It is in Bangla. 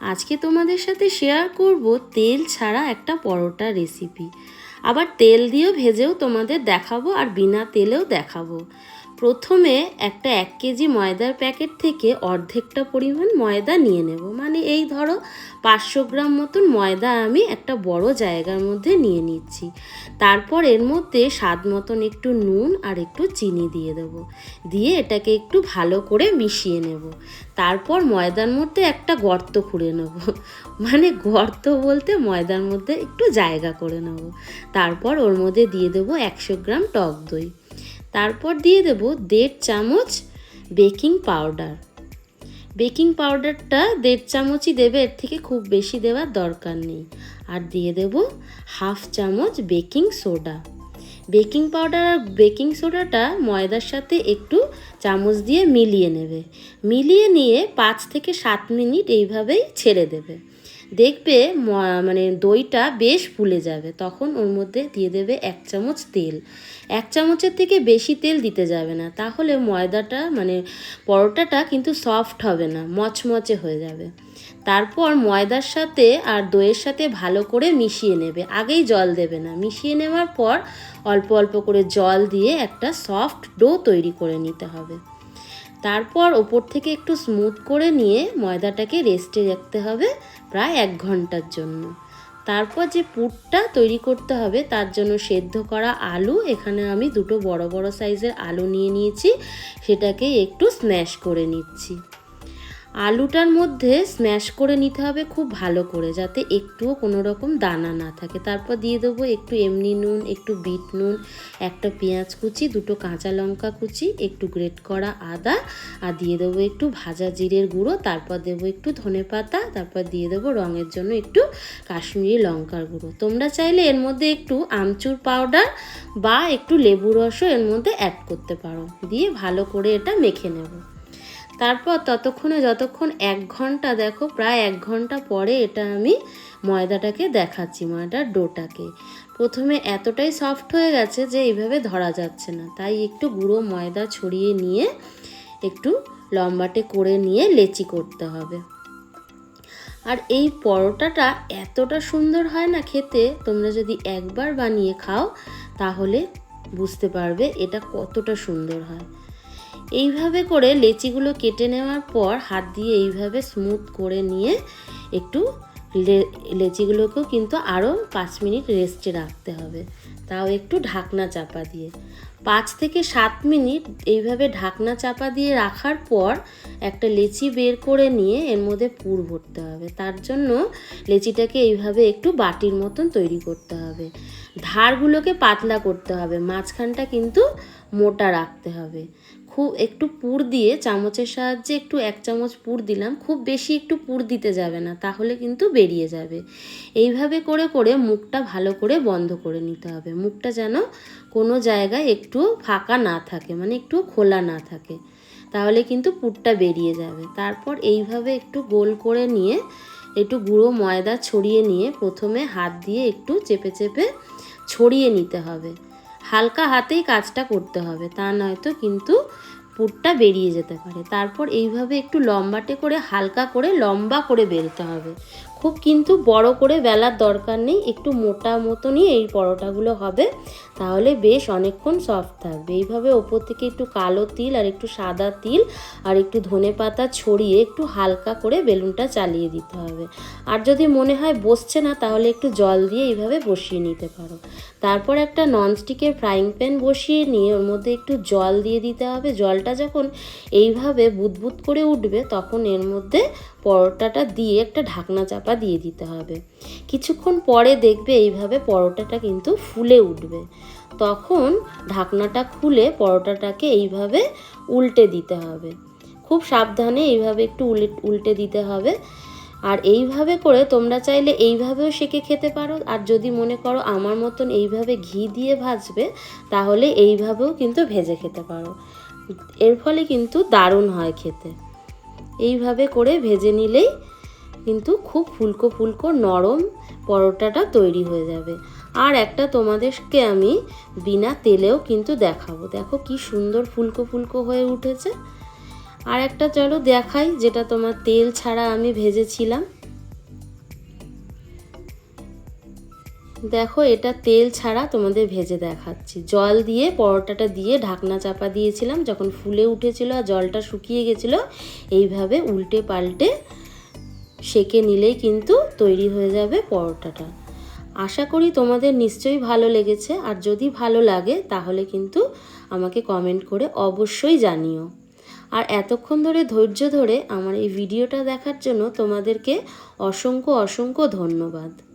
আজকে তোমাদের সাথে শেয়ার করব তেল ছাড়া একটা পরোটা রেসিপি আবার তেল দিয়েও ভেজেও তোমাদের দেখাবো আর বিনা তেলেও দেখাবো। প্রথমে একটা এক কেজি ময়দার প্যাকেট থেকে অর্ধেকটা পরিমাণ ময়দা নিয়ে নেব। মানে এই ধরো পাঁচশো গ্রাম মতন ময়দা আমি একটা বড় জায়গার মধ্যে নিয়ে নিচ্ছি। তারপর এর মধ্যে স্বাদ মতন একটু নুন আর একটু চিনি দিয়ে দেব। দিয়ে এটাকে একটু ভালো করে মিশিয়ে নেব। তারপর ময়দার মধ্যে একটা গর্ত খুঁড়ে নেব। মানে গর্ত বলতে ময়দার মধ্যে একটু জায়গা করে নেব। তারপর ওর মধ্যে দিয়ে দেবো একশো গ্রাম টক দই। তারপর দিয়ে দেব দেড় চামচ বেকিং পাউডার। বেকিং পাউডারটা দেড় চামচই দেবে, এর থেকে খুব বেশি দেওয়ার দরকার নেই। আর দিয়ে দেব হাফ চামচ বেকিং সোডা। বেকিং পাউডার আর বেকিং সোডাটা ময়দার সাথে একটু চামচ দিয়ে মিলিয়ে নেবে। মিলিয়ে নিয়ে পাঁচ থেকে সাত মিনিট এইভাবেই ছেড়ে দেবে। দেখবে মানে দইটা বেশ ফুলে যাবে। তখন ওর মধ্যে দিয়ে দেবে এক চামচ তেল। এক চামচের থেকে বেশি তেল দিতে যাবে না। তাহলে ময়দাটা মানে পরোটাটা কিন্তু সফট হবে না, মচমচে হয়ে যাবে। তারপর ময়দার সাথে আর দইয়ের সাথে ভালো করে মিশিয়ে নেবে। আগেই জল দেবে না। মিশিয়ে নেওয়ার পর অল্প অল্প করে জল দিয়ে একটা সফট ডো তৈরি করে নিতে হবে। তারপর ওপর থেকে একটু স্মুথ করে নিয়ে ময়দাটাকে রেস্টে রাখতে হবে প্রায় এক ঘণ্টার জন্য। তারপর যে পুরটা তৈরি করতে হবে তার জন্য সেদ্ধ করা আলু, এখানে আমি দুটো বড় বড় সাইজের আলু নিয়ে নিয়েছি, সেটাকে একটু স্ন্যাশ করে নিচ্ছি। আলুটার মধ্যে স্ম্যাশ করে নিতে হবে খুব ভালো করে, যাতে একটুও কোনো রকম দানা না থাকে। তারপর দিয়ে দেবো একটু এমনি নুন, একটু বিট নুন, একটা পেঁয়াজ কুচি, দুটো কাঁচা লঙ্কা কুচি, একটু গ্রেট করা আদা, আর দিয়ে দেবো একটু ভাজা জিরের গুঁড়ো, তারপর দেবো একটু ধনে পাতা, তারপর দিয়ে দেবো রঙের জন্য একটু কাশ্মীরি লঙ্কার গুঁড়ো। তোমরা চাইলে এর মধ্যে একটু আমচুর পাউডার বা একটু লেবু রসও এর মধ্যে অ্যাড করতে পারো। দিয়ে ভালো করে এটা মেখে নেব। তারপর ততক্ষণে যতক্ষণ এক ঘণ্টা, দেখো প্রায় এক ঘণ্টা পরে এটা আমি ময়দাটাকে দেখাচ্ছি, ময়দার ডোটাকে। প্রথমে এতটাই সফট হয়ে গেছে যে এইভাবে ধরা যাচ্ছে না। তাই একটু গুঁড়ো ময়দা ছড়িয়ে নিয়ে একটু লম্বাটে করে নিয়ে লেচি করতে হবে। আর এই পরোটাটা এতটা সুন্দর হয় না খেতে, তোমরা যদি একবার বানিয়ে খাও তাহলে বুঝতে পারবে এটা কতটা সুন্দর হয়। এইভাবে করে লেচিগুলো কেটে নেওয়ার পর হাত দিয়ে এইভাবে স্মুথ করে নিয়ে একটু লেচিগুলোকেও কিন্তু আরও পাঁচ মিনিট রেস্টে রাখতে হবে। তাও একটু ঢাকনা চাপা দিয়ে। পাঁচ থেকে সাত মিনিট এইভাবে ঢাকনা চাপা দিয়ে রাখার পর একটা লেচি বের করে নিয়ে এর মধ্যে পুর ভরতে হবে। তার জন্য লেচিটাকে এইভাবে একটু বাটির মতন তৈরি করতে হবে। ধারগুলোকে পাতলা করতে হবে, মাঝখানটা কিন্তু মোটা রাখতে হবে। খুব একটু পুর দিয়ে চামচের সাহায্যে একটু এক চামচ পুর দিলাম, খুব বেশি একটু পুর দিতে যাবে না, তাহলে কিন্তু বেরিয়ে যাবে। এইভাবে করে করে মুখটা ভালো করে বন্ধ করে নিতে হবে। মুখটা যেন কোনো জায়গায় একটু ফাঁকা না থাকে মানে একটু খোলা না থাকে, তাহলে কিন্তু পুরটা বেরিয়ে যাবে। তারপর এইভাবে একটু গোল করে নিয়ে একটু গুঁড়ো ময়দা ছড়িয়ে নিয়ে প্রথমে হাত দিয়ে একটু চেপে চেপে ছড়িয়ে নিতে হবে। হালকা হাতেই কাজটা করতে হবে, তা নয়তো কিন্তু পুরটা বেরিয়ে যেতে পারে। তারপর এইভাবে একটু লম্বাটে করে, হালকা করে, লম্বা করে বেলতে হবে। খুব কিন্তু বড় করে বেলার দরকার নেই, একটু মোটা মতনই এই পরোটাগুলো হবে। তাহলে বেশ অনেকক্ষণ সফট থাকবে। এইভাবে ওপর থেকে একটু কালো তিল আর একটু সাদা তিল আর একটু ধনে পাতা ছড়িয়ে একটু হালকা করে বেলুনটা চালিয়ে দিতে হবে। আর যদি মনে হয় বসছে না, তাহলে একটু জল দিয়ে এইভাবে বসিয়ে নিতে পারো। তারপর একটা ননস্টিকের ফ্রাইং প্যান বসিয়ে নিয়ে ওর মধ্যে একটু জল দিয়ে দিতে হবে। জলটা যখন এইভাবে বুদবুদ করে উঠবে, তখন এর মধ্যে পরোটাটা দিয়ে একটা ঢাকনা চাপা দিয়ে দিতে হবে। কিছুক্ষণ পরে দেখবে এইভাবে পরোটাটা কিন্তু ফুলে উঠবে। তখন ঢাকনাটা খুলে পরোটাটাকে এইভাবে উল্টে দিতে হবে। খুব সাবধানে এইভাবে একটু উল্টে দিতে হবে। আর এইভাবে করে তোমরা চাইলে এইভাবেও সেকে খেতে পারো। আর যদি মনে করো আমার মতন এইভাবে ঘি দিয়ে ভাজবে, তাহলে এইভাবেও কিন্তু ভেজে খেতে পারো। এর ফলে কিন্তু দারুণ হয় খেতে। এইভাবে করে ভেজে নিলেই কিন্তু খুব ফুলকো ফুলকো নরম পরোটাটা তৈরি হয়ে যাবে। আর একটা তোমাদেরকে আমি বিনা তেলেও কিন্তু দেখাবো। দেখো কি সুন্দর ফুলকো ফুলকো হয়ে উঠেছে। আর একটা চলো দেখাই, যেটা তোমার তেল ছাড়া আমি ভেজেছিলাম। দেখো, এটা তেল ছাড়া তোমাদের ভেজে দেখাচ্ছি। জল দিয়ে, পরোটাটা দিয়ে ঢাকনা চাপা দিয়েছিলাম, যখন ফুলে উঠেছিল আর জলটা শুকিয়ে গেছিল, এইভাবে উল্টে পাল্টে সেকে নিলেই কিন্তু তৈরি হয়ে যাবে পরোটাটা। আশা করি তোমাদের নিশ্চয়ই ভালো লেগেছে, আর যদি ভালো লাগে তাহলে কিন্তু আমাকে কমেন্ট করে অবশ্যই জানিও। আর এতক্ষণ ধরে, ধৈর্য ধরে আমার এই ভিডিওটা দেখার জন্য তোমাদেরকে অসংখ্য অসংখ্য ধন্যবাদ।